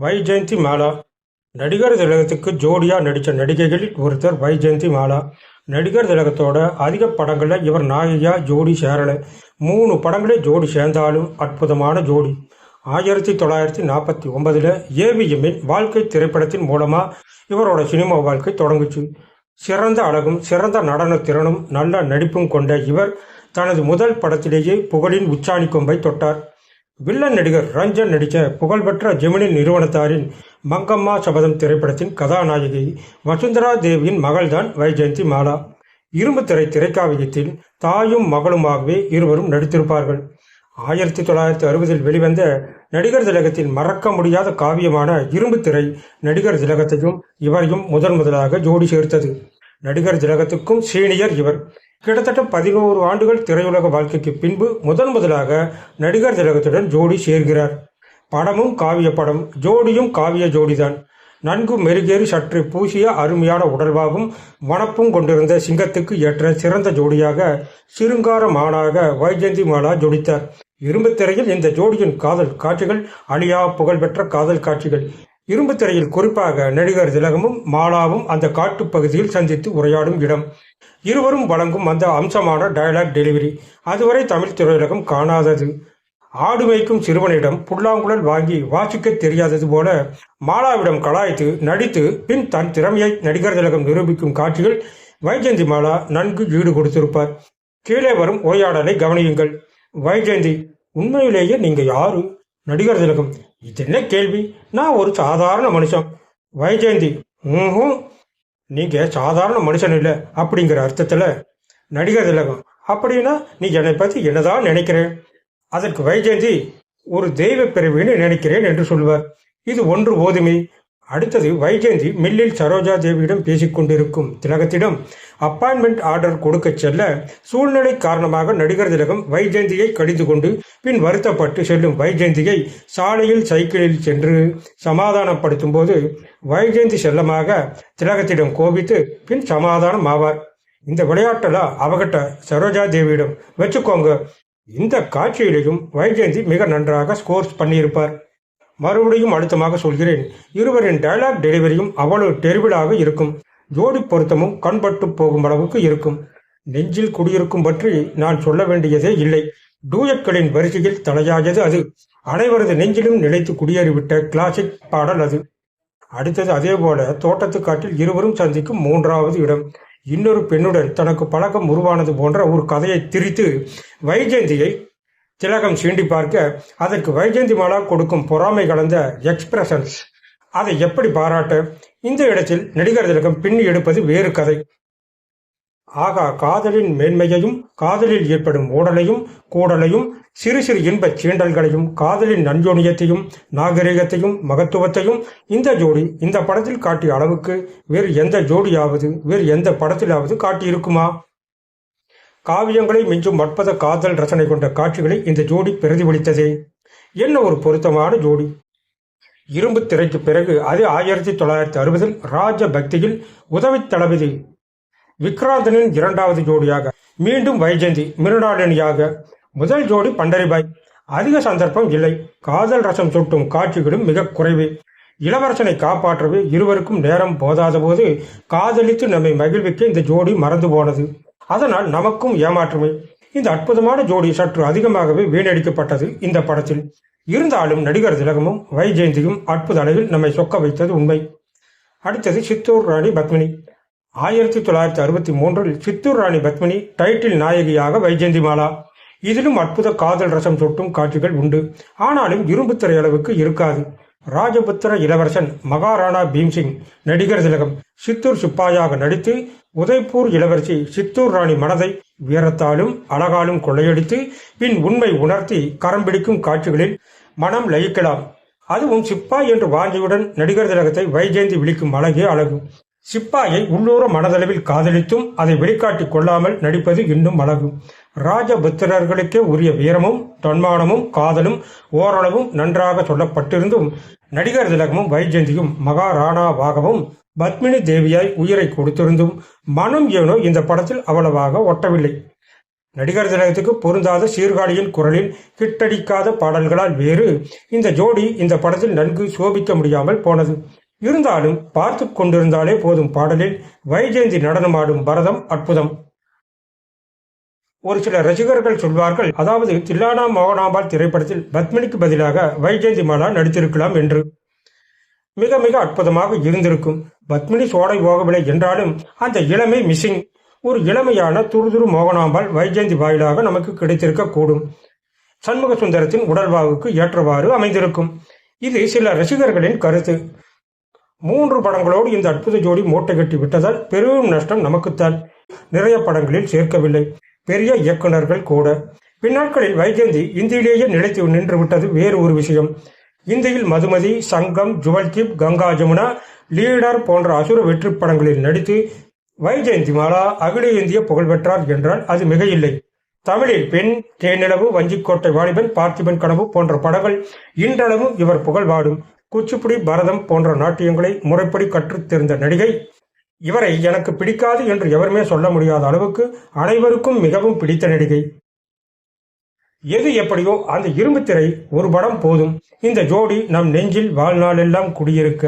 வைஜெயந்தி மாலா. நடிகர் திலகத்துக்கு ஜோடியாக நடித்த நடிகைகளில் ஒருத்தர் வைஜெயந்தி மாலா. நடிகர் திலகத்தோட அதிக படங்களில் இவர் நாயகியாக ஜோடி சேரலை. மூணு படங்களே ஜோடி சேர்ந்தாலும் அற்புதமான ஜோடி. ஆயிரத்தி தொள்ளாயிரத்தி நாற்பத்தி ஒன்பதில் ஏவிஎம்மின் வாழ்க்கை திரைப்படத்தின் மூலமாக இவரோட சினிமா வாழ்க்கை தொடங்குச்சு. சிறந்த அழகும் சிறந்த நடன திறனும் நல்ல நடிப்பும் கொண்ட இவர் தனது முதல் படத்திலேயே புகழின் உச்சாணி கொம்பை தொட்டார். வில்லன் நடிகர் ரஞ்சன் நடித்த புகழ்பெற்ற ஜெமினி நிறுவனத்தாரின் மங்கம்மா சபதம் திரைப்படத்தின் கதாநாயகி வசுந்தரா தேவியின் மகள்தான் வைஜெயந்தி மாலா. இரும்பு திரை திரைக்காவியத்தில் தாயும் மகளுமாகவே இருவரும் நடித்திருப்பார்கள். ஆயிரத்தி தொள்ளாயிரத்தி அறுபதில் வெளிவந்த நடிகர் திலகத்தின் மறக்க முடியாத காவியமான இரும்பு திரை நடிகர் திலகத்தையும் இவரையும் முதன் முதலாக ஜோடி சேர்த்தது. நடிகர் திலகத்துக்கும் சீனியர் இவர். கிட்டத்தட்ட பதினோரு ஆண்டுகள் திரையுலக வாழ்க்கைக்கு பின்பு முதன் முதலாக நடிகர் திலகத்துடன் ஜோடி சேர்கிறார். படமும் காவிய படம் ஜோடியும் காவிய ஜோடிதான். நன்கு மெருகேறி சற்று பூசிய அருமையான உடல்வாகும் வனப்பும் கொண்டிருந்த சிங்கத்துக்கு ஏற்ற சிறந்த ஜோடியாக சிருங்கார மானாக வைஜெயந்தி மாலா ஜோடித்தார் இரும்புத்திரையில் இந்த ஜோடியின் காதல் காட்சிகள் அழியா புகழ்பெற்ற காதல் காட்சிகள். இரும்பு திரையில் குறிப்பாக நடிகர் திலகமும் மாலாவும் அந்த காட்டுப் பகுதியில் சந்தித்து உரையாடும் இடம். இருவரும் வழங்கும் அந்த அம்சமான டயலாக் டெலிவரி அதுவரை தமிழ் திரையுலகம் காணாதது. ஆடு மேய்க்கும் சிறுவனிடம் புல்லாங்குழல் வாங்கி வாசிக்க தெரியாதது போல மாலாவிடம் கலாய்த்து நடித்து பின் தன் திறமையை நடிகர் திலகம் நிரூபிக்கும் காட்சிகள் வைஜெயந்தி மாலா நன்கு ஈடு கொடுத்திருப்பார். கீழே வரும் உரையாடலை கவனியுங்கள். வைஜெயந்தி உண்மையிலேயே நீங்க யாரு? நடிகர் திலகம் இது என்ன கேள்வி? நான் ஒரு சாதாரண மனுஷன். வைஜெயந்தி ம்ஹும். நீங்க சாதாரண மனுஷன் இல்லை அப்படிங்கிற அர்த்தத்துல நடிகர் திலகம் அப்படின்னா நீ என்னை பத்தி என்னதான் நினைக்கிறேன்? அதற்கு வைஜெயந்தி ஒரு தெய்வ பிறவின்னு நினைக்கிறேன் என்று சொல்வார் இது ஒன்று போதுமே. அடுத்தது வைஜெயந்தி மில்லில் சரோஜா தேவியிடம் பேசிக்கொண்டிருக்கும் திலகத்திடம் அப்பாயின்மெண்ட் ஆர்டர் கொடுக்க செல்ல சூழ்நிலை காரணமாக நடிகர் திலகம் வைஜெயந்தியை கடிந்து கொண்டு பின் வருத்தப்பட்டு செல்லும் வைஜெயந்தியை சாலையில் சைக்கிளில் சென்று சமாதானப்படுத்தும் போது வைஜெயந்தி செல்லமாக திலகத்திடம் கோபித்து பின் சமாதானம் ஆவார் இந்த விளையாட்டெல்லாம் அவகிட்ட சரோஜா தேவியிடம் வச்சுக்கோங்க இந்த காட்சியிலையும் வைஜெயந்தி மிக நன்றாக ஸ்கோர்ஸ் பண்ணியிருப்பார். மறுபடியும் அழுத்தமாக சொல்கிறேன். இருவரின் டயலாக் டெலிவரியும் அவ்வளவு டெரிபிளாக இருக்கும். ஜோடி பொருத்தமும் கண்பட்டு போகும் அளவுக்கு இருக்கும். நெஞ்சில் குடியிருக்கும் பற்றி நான் சொல்ல வேண்டியதே இல்லை. டூயட்களின் வரிசையில் தலையாயது அது. அனைவரது நெஞ்சிலும் நிலைத்து குடியேறிவிட்ட கிளாசிக் பாடல் அது. அடுத்தது அதே போல தோட்டத்து காட்டில் இருவரும் சந்திக்கும் மூன்றாவது இடம். இன்னொரு பெண்ணுடன் தனக்கு பழக்கம் உருவானது போன்ற ஒரு கதையை திரித்து வைஜெயந்தியை திலகம் சீண்டி பார்க்க அதற்கு வைஜெயந்தி மாலா கொடுக்கும் பொறாமை கலந்த எக்ஸ்பிரஷன்ஸ் அதை எப்படி பாராட்ட? இந்த இடத்தில் நடிகர் திலகம் பின்னி எடுப்பது வேறு கதை. ஆகா காதலின் மேன்மையையும் காதலில் ஏற்படும் ஓடலையும் கூடலையும் சிறு சிறு இன்பச் சீண்டல்களையும் காதலின் நஞ்சோனியத்தையும் நாகரிகத்தையும் மகத்துவத்தையும் இந்த ஜோடி இந்த படத்தில் காட்டிய அளவுக்கு வேறு எந்த ஜோடியாவது வேறு எந்த படத்திலாவது காட்டியிருக்குமா? காவியங்களை மிஞ்சும் மற்பத காதல் ரசனை கொண்ட காட்சிகளை இந்த ஜோடி பிரதிபலித்ததே. என்ன ஒரு பொருத்தமான ஜோடி? இரும்பு திரைக்கு பிறகு அது ஆயிரத்தி தொள்ளாயிரத்தி அறுபதில் ராஜ பக்தியில் உதவி தளபதி விக்ராந்தனின் இரண்டாவது ஜோடியாக மீண்டும் வைஜெயந்தி மிருடாளினியாக முதல் ஜோடி பண்டரிபாய். அதிக சந்தர்ப்பம் இல்லை. காதல் ரசம் சுட்டும் காட்சிகளும் மிக குறைவே. இளவரசனை காப்பாற்றவே இருவருக்கும் நேரம் போதாத போது காதலித்து நம்மை மகிழ்விக்க இந்த ஜோடி மறந்து போனது. அதனால் நமக்கும் ஏமாற்றமே. இந்த அற்புதமான ஜோடி சற்று அதிகமாகவே வீணடிக்கப்பட்டது இந்த படத்தில். இருந்தாலும் நடிகர் திலகமும் வைஜெயந்தியும் அற்புத அளவில் நம்மை சொக்க வைத்தது உண்மை. அடுத்தது சித்தூர் ராணி பத்மினி. ஆயிரத்தி தொள்ளாயிரத்தி அறுபத்தி மூன்றில் சித்தூர் ராணி பத்மினி டைட்டில் நாயகியாக வைஜெயந்தி மாலா. இதிலும் அற்புத காதல் ரசம் சொட்டும் காட்சிகள் உண்டு. ஆனாலும் இரும்பு திரையளவுக்கு இருக்காது. ராஜபுத்திர இளவரசன் மகாராணா பீம்சிங் நடிகர் திலகம் சித்தூர் சிப்பாயாக நடித்து உதய்பூர் இளவரசி சித்தூர் ராணி மனதை வீரத்தாலும் அழகாலும் கொள்ளையடித்து பின் உண்மை உணர்த்தி கரம் பிடிக்கும் காட்சிகளில் மனம் லயிக்கலாம். அதுவும் சிப்பாய் என்று வாஞ்சியுடன் நடிகர் திலகத்தை வைஜெயந்தி விழிக்கும் அழகே அழகு. சிப்பாயை உள்ளூர மனதளவில் காதலித்தும் அதை வெளிக்காட்டிக் கொள்ளாமல் நடிப்பது இன்னும் அழகு. ராஜபுத்திரர்களுக்கே உரிய வீரமும் தன்மானமும் காதலும் ஓரளவும் நன்றாக சொல்லப்பட்டிருந்தும் நடிகர் திலகமும் வைஜெயந்தியும் மகாராணாவாகவும் பத்மினி தேவியாய் உயிரை கொடுத்திருந்தும் மனம் ஏனோ இந்த படத்தில் அவ்வளவாக ஒட்டவில்லை. நடிகர் திலகத்துக்கு பொருந்தாத சீர்காழியின் குரலில் கிட்டடிக்காத பாடல்களால் வேறு இந்த ஜோடி இந்த படத்தில் நன்கு சோபிக்க முடியாமல் போனது. இருந்தாலும் பார்த்து கொண்டிருந்தாலே போதும் பாடலில் வைஜெயந்தி நடனமாடும் பரதம் அற்புதம். ஒரு சில ரசிகர்கள் சொல்வார்கள் அதாவது தில்லானா மோகனாம்பாள் திரைப்படத்தில் பத்மினிக்கு பதிலாக வைஜெயந்தி மாலா நடித்திருக்கலாம் என்று. மிக மிக அற்புதமாக இருந்திருக்கும். பத்மினி சோடை போகவில்லை என்றாலும் அந்த இளமை மிஸ்ஸிங் ஒரு இளமையான துருதுரு மோகனாம்பாள் வைஜெயந்தி வாயிலாக நமக்கு கிடைத்திருக்க கூடும் சண்முக சுந்தரத்தின் உடல்வாவுக்கு ஏற்றவாறு அமைந்திருக்கும். இது சில ரசிகர்களின் கருத்து. மூன்று படங்களோடு இந்த அற்புத ஜோடி மூட்டை கட்டி விட்டதால் பெரும் நஷ்டம் நமக்குத்தான். நிறைய படங்களில் சேர்க்கவில்லை. பெரிய இயக்குனர்கள் கூட. பின்னாட்களில் வைஜெயந்தி இந்தியிலேயே நிலைத்து நின்று விட்டது வேறு ஒரு விஷயம். இந்தியில் மதுமதி சங்கம் ஜுவல்தீப் கங்கா ஜமுனா லீடர் போன்ற அசுர வெற்றி படங்களில் நடித்து வைஜெயந்தி மாலா அகில இந்திய புகழ் பெற்றார் என்றால் அது மிகையில்லை. தமிழில் பெண் தேனிலவு வஞ்சிக்கோட்டை வாலிபன் பார்த்திபன் கனவு போன்ற படங்கள் இன்றளவும் இவர் புகழ்வாடும் குச்சிப்புடி பரதம் போன்ற நாட்டியங்களை முறைப்படி கற்றுத்திருந்த நடிகை இவரை எனக்கு பிடிக்காது என்று எவருமே சொல்ல முடியாத அளவுக்கு அனைவருக்கும் மிகவும் பிடித்த நடிகை. எது எப்படியோ அந்த இரும்பு திரை ஒரு படம் போதும். இந்த ஜோடி நம் நெஞ்சில் வாழ்நாளெல்லாம் குடியிருக்க.